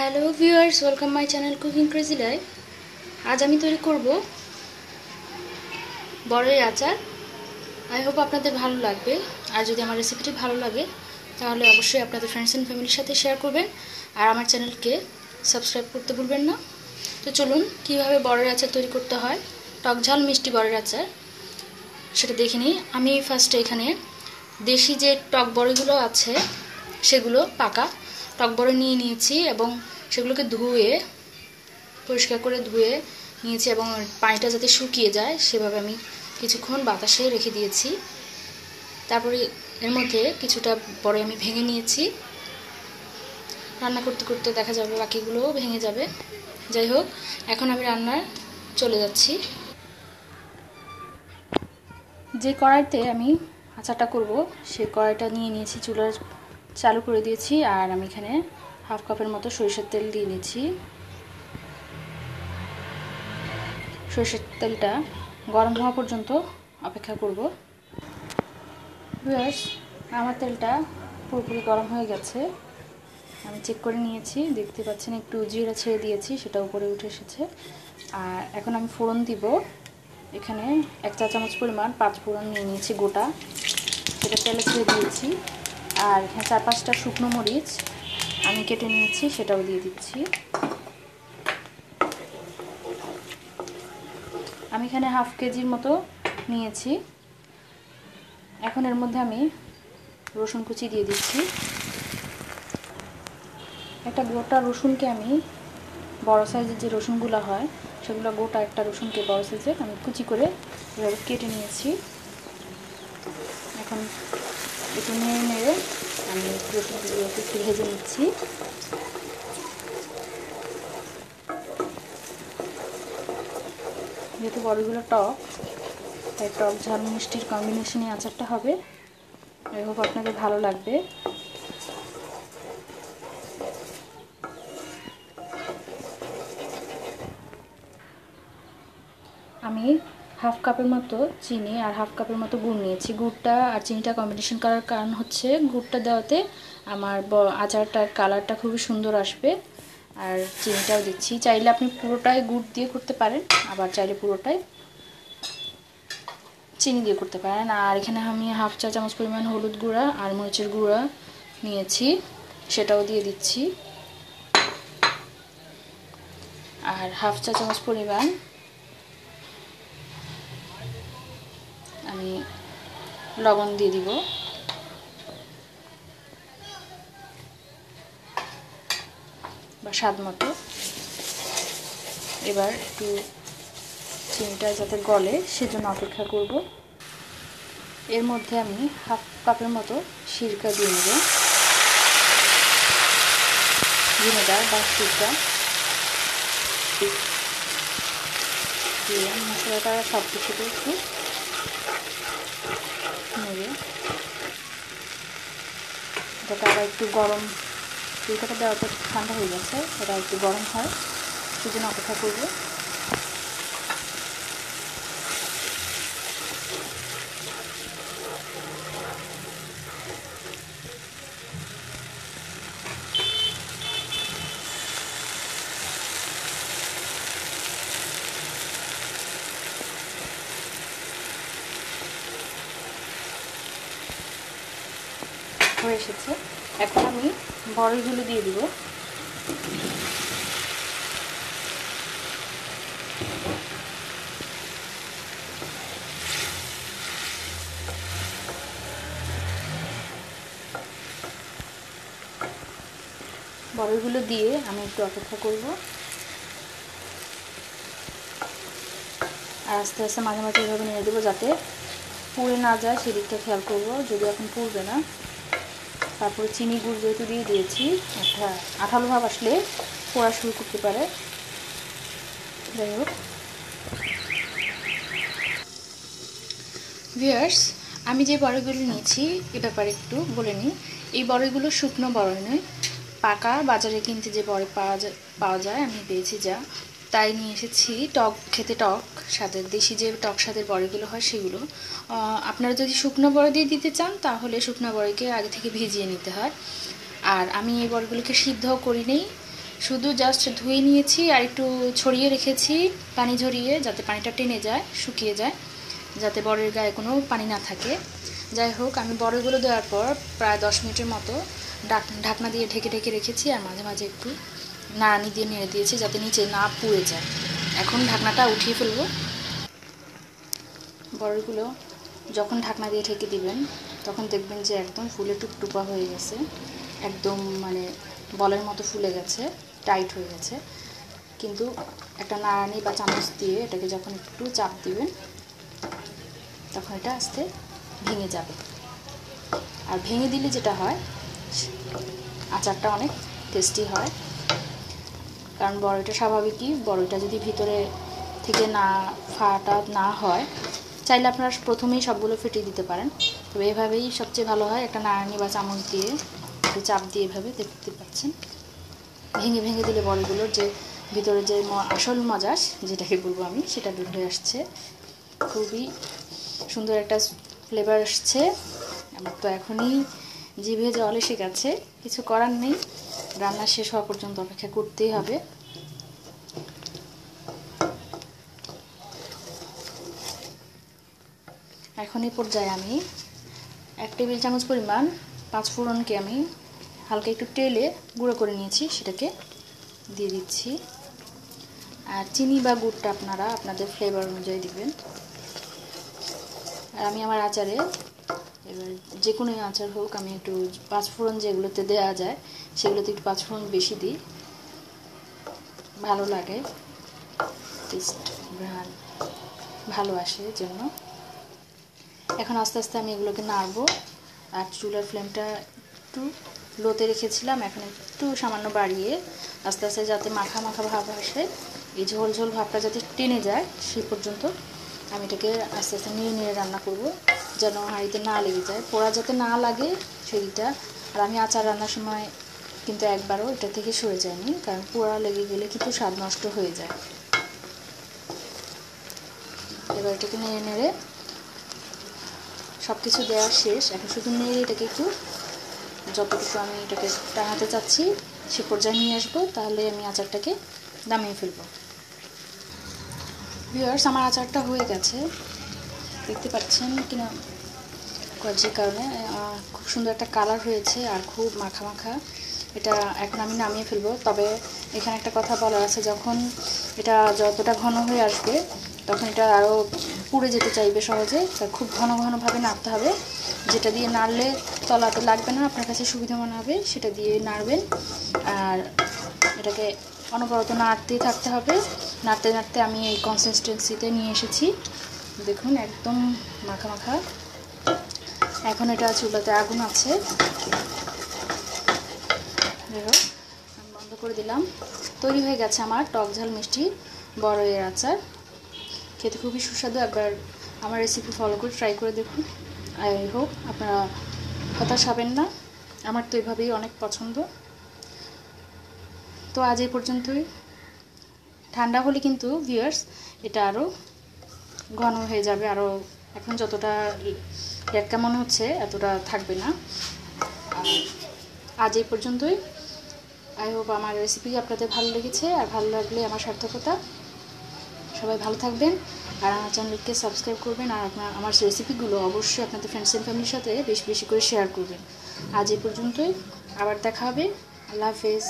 Hello viewers, welcome my channel cooking crazy life. আজ আমি তৈরি করব বড়ই আচার। আই হোপ আপনাদের ভালো লাগবে। আর যদি আমার রেসিপিটি ভালো লাগে, তাহলে অবশ্যই আপনাদের ফ্রেন্ডস অ্যান্ড ফ্যামিলির সাথে শেয়ার করবেন। আর আমার চ্যানেলকে সাবস্ক্রাইব করতে ভুলবেন না। তো চলুন, কীভাবে বড়ের আচার তৈরি করতে হয়? টক ঝাল মিষ্টি বড়ের আচার। সেটা দেখে নিই। আমি ফার্স্টে এখানে দেশি যে টক বড়িগুলো আছে, সেগুলো পাকা টক বড়ি নিয়ে নিয়েছি এবং সেগুলোকে ধুয়ে, পরিষ্কার করে ধুয়ে নিয়েছি এবং পানিটা যাতে শুকিয়ে যায়, সেভাবে আমি কিছুক্ষণ বাতাসে রেখে দিয়েছি। তারপরে এর মধ্যে কিছুটা বড়ি আমি ভেঙে নিয়েছি। রান্না করতে করতে দেখা যাবে বাকিগুলোও ভেঙে যাবে। যাই হোক, এখন আমি রান্নার চলে যাচ্ছি। যে কড়াইতে আমি আচারটা করব সেই কড়াইটা নিয়ে নিয়েছি চুলার চালু করে দিয়েছি আর আমি এখানে হাফ কাপের মতো সরিষার তেল দিয়ে নিয়েছি সরিষার তেলটা গরম হওয়া পর্যন্ত অপেক্ষা করব। ভিউয়ার্স আমার তেলটা পুরোপুরি গরম হয়ে গেছে। আমি চেক করে নিয়েছি, দেখতে পাচ্ছেন একটু জিরা ছেড়ে দিয়েছি, সেটা উপরে উঠে এসেছে। আর এখন আমি ফোড়ন দিব। এখানে এক চা চামচ পরিমাণ পাঁচ ফোড়ন নিয়ে নিয়েছি গোটা। সেটা তেলে ছেড়ে দিয়েছি। আর এখানে চার পাঁচটা শুকনো মরিচ আমি কেটে নিয়েছি, সেটাও দিয়ে দিচ্ছি। আমি এখানে হাফ কেজির মতো নিয়েছি। এখন এর মধ্যে আমি রসুন কুচি দিয়ে দিচ্ছি। একটা গোটা রসুনকে আমি বড় সাইজের যে রসুনগুলো হয়, সেগুলো গোটা একটা রসুনকে বড় সাইজের আমি কুচি করে এভাবে কেটে নিয়েছি। এখন একটু নেড়ে নেড়ে আমি রসুনগুলোকে একটু ভেজে নিচ্ছি। যেহেতু বড়গুলো টক, তাই টক ঝাল মিষ্টির কম্বিনেশনে আচারটা হবে। আই হোপ আপনাদের ভালো লাগবে। আমি হাফ কাপের মতো চিনি আর হাফ কাপের মতো গুড় নিয়েছি। গুড়টা আর চিনিটা কম্বিনেশন করার কারণ হচ্ছে গুড়টা দেওয়াতে আমার আচারটার কালারটা খুবই সুন্দর আসবে আর চিনিটাও দিচ্ছি। চাইলে আপনি পুরোটাই গুড় দিয়ে করতে পারেন, আবার চাইলে পুরোটাই চিনি দিয়ে করতে পারেন। আর এখানে আমি হাফ চা চামচ পরিমাণ হলুদ গুঁড়া আর মরিচের গুঁড়া নিয়েছি, সেটাও দিয়ে দিচ্ছি। আর হাফ চা চামচ পরিমাণ আমি লবণ দিয়ে দিব। বা স্বাদ মতো। এবার একটু চিনিটা যাতে গলে, সেজন্য অপেক্ষা করব। এর মধ্যে আমি হাফ কাপের মতো সিরকা দিয়ে নেব। ভিনেগার বা সিরকা। দিয়ে মশলাটা সব কিছুতে একটু নেবে যাতে আবার একটু গরম সিরকাটা দেওয়ার পর ঠান্ডা হয়ে গেছে এটা একটু গরম হয়, সেজন্য অপেক্ষা করব। হয়ে এসেছে। এখন আমি বড়ইগুলো দিয়ে দিব। বড়ইগুলো দিয়ে আমি একটু অপেক্ষা করব। আর আস্তে আস্তে মাঝে মাঝে এভাবে নিয়ে দেবো যাতে পুড়ে না যায়, সেদিকটা খেয়াল করব। যদি এখন পুড়বে না তারপরে চিনি গুড় যেহেতু দিয়ে দিয়েছি, একটা আঠালো ভাব আসলে পোড়া শুরু করতে পারে। যাই হোক। ভিয়ার্স আমি যে বড়িগুলো নিয়েছি, এ ব্যাপারে একটু বলে নিই। এই বড়িগুলো শুকনো বড়ই নয়, পাকা বাজারে কিনতে যে বড় পাওয়া যায় পাওয়া যায়, আমি পেয়েছি যা। তাই নিয়ে এসেছি টক, খেতে টক, স্বাদের, দেশি যে টক স্বাদের বড়িগুলো হয় সেগুলো। আপনারা যদি শুকনো বড়ি দিয়ে দিতে চান, তাহলে শুকনো বড়িকে আগে থেকে ভিজিয়ে নিতে হয়। আর আমি এই বড়িগুলোকে সিদ্ধ করি নেই। শুধু জাস্ট ধুয়ে নিয়েছি আর একটু ছড়িয়ে রেখেছি, পানি ঝরিয়ে, যাতে পানিটা টেনে যায়, শুকিয়ে যায়, যাতে বড়ের গায়ে কোনো পানি না থাকে। যাই হোক, আমি বড়গুলো দেওয়ার পর প্রায় দশ মিনিটের মতো ঢাকনা দিয়ে ঢেকে ঢেকে রেখেছি আর মাঝে মাঝে একটু নাড়ানি দিয়ে নেড়ে দিয়েছি যাতে নিচে না পুড়ে যায়। এখন ঢাকনাটা উঠিয়ে ফেলব। বড়গুলো যখন ঢাকনা দিয়ে ঢেকে দিবেন, তখন দেখবেন যে একদম ফুলে টুকটুপা হয়ে গেছে। একদম মানে বলের মতো ফুলে গেছে, টাইট হয়ে গেছে। কিন্তু একটা নাড়ানি বা চামচ দিয়ে এটাকে যখন একটু চাপ দিবেন, তখন এটা আস্তে ভেঙে যাবে। আর ভেঙে দিলে যেটা হয়, আচারটা অনেক টেস্টি হয়। কারণ বড়ইটা স্বাভাবিকই, বড়ইটা যদি ভিতরে থেকে না ফাটা না হয়, চাইলে আপনারা প্রথমেই সবগুলো ফেটিয়ে দিতে পারেন। তবে এভাবেই সবচেয়ে ভালো হয় একটা নাড়ানি বা চামচ দিয়ে চাপ দিয়ে এভাবে দেখতে পাচ্ছেন। ভেঙে ভেঙে দিলে বড়গুলোর যে ভিতরে যে আসল মজাস যেটাকে বলব আমি, সেটা দূর হয়ে আসছে। খুবই সুন্দর একটা ফ্লেভার আসছে। আমার তো এখনই জিভে জল গেছে, কিছু করার নেই। রান্না শেষ হওয়া পর্যন্ত অপেক্ষা করতেই হবে। এখন এই পর্যায়ে আমি এক টেবিল চামচ পরিমাণ পাঁচ ফোড়নকে আমি হালকা একটু তেলে গুঁড়ো করে নিয়েছি, সেটাকে দিয়ে দিচ্ছি। আর চিনি বা গুড়টা আপনারা আপনাদের ফ্লেভার অনুযায়ী দিবেন। আর আমি আমার আচারে এবার যে কোনো আচার হোক, আমি একটু পাঁচফোড়ন যেগুলোতে দেওয়া যায়, সেগুলোতে একটু পাঁচফোড়ন বেশি দিই। ভালো লাগে। টেস্ট ঘ্রাণ ভালো আসে জন্য এখন আস্তে আস্তে আমি এগুলোকে নাড়বো। আর চুলার ফ্লেমটা একটু লোতে রেখেছিলাম, এখন একটু সামান্য বাড়িয়ে আস্তে আস্তে যাতে মাখা মাখা ভাব আসে, এই ঝোল ঝোল ভাবটা যাতে টেনে যায় সেই পর্যন্ত আমি এটাকে আস্তে আস্তে নিয়ে নিয়ে রান্না করব, যেন হাঁড়িতে না লেগে যায়। পোড়া যাতে না লাগে সেদিকটা। আর আমি আচার রান্নার সময় কিন্তু একবারও এটা থেকে সরে যায়নি কারণ পোড়া লেগে গেলে কিন্তু স্বাদ নষ্ট হয়ে যায়। এবার এটাকে নেড়ে নেড়ে সব কিছু দেওয়া শেষ। এখন শুধু নেড়ে এটাকে একটু যতটুকু আমি এটাকে টাঙাতে চাচ্ছি, সে পর্যায়ে নিয়ে আসব, তাহলে আমি আচারটাকে দামিয়ে ফেলব। ভিউয়ার্স আমার আচারটা হয়ে গেছে। দেখতে পাচ্ছেন কিনা? যে কারণে খুব সুন্দর একটা কালার হয়েছে আর খুব মাখা মাখা। এটা এখন আমি নামিয়ে ফেলব। তবে এখানে একটা কথা বলার আছে, যখন এটা যতটা ঘন হয়ে আসবে, তখন এটা আরও পুড়ে যেতে চাইবে সহজে। তা খুব ঘন ঘনভাবে নাড়তে হবে। যেটা দিয়ে নাড়লে তলাতে লাগবে না, আপনার কাছে সুবিধা মনে হবে, সেটা দিয়ে নাড়বেন। আর এটাকে অনবরত নাড়তেই থাকতে হবে। নাড়তে নাড়তে আমি এই কনসিস্টেন্সিতে নিয়ে এসেছি। দেখুন, একদম মাখা মাখা এখন এটা চুলাতে আগুন আছে। আমি বন্ধ করে দিলাম। তৈরি হয়ে গেছে আমার টক ঝাল মিষ্টি বড় এর আচার। খেতে খুবই সুস্বাদু। একবার আমার রেসিপি ফলো করে ট্রাই করে দেখুন। আই হোপ আপনারা হতাশ হবেন না। আমার তো এভাবেই অনেক পছন্দ। তো আজ এই পর্যন্তই। ঠান্ডা হলে কিন্তু ভিউয়ার্স এটা আরও ঘন হয়ে যাবে আরও এখন যতটা লেটকা মনে হচ্ছে, এতটা থাকবে না। আজ এই পর্যন্তই। আই হোপ আমার রেসিপি আপনাদের ভালো লেগেছে, আর ভালো লাগলে আমার সার্থকতা। সবাই ভালো থাকবেন, আর আমার চ্যানেলকে সাবস্ক্রাইব করবেন, আর আপনার, আমার রেসিপিগুলো অবশ্যই আপনাদের ফ্রেন্ডস অ্যান্ড ফ্যামিলির সাথে বেশি বেশি করে শেয়ার করবেন। আজ এই পর্যন্তই, আবার দেখা হবে। আল্লাহ হাফেজ।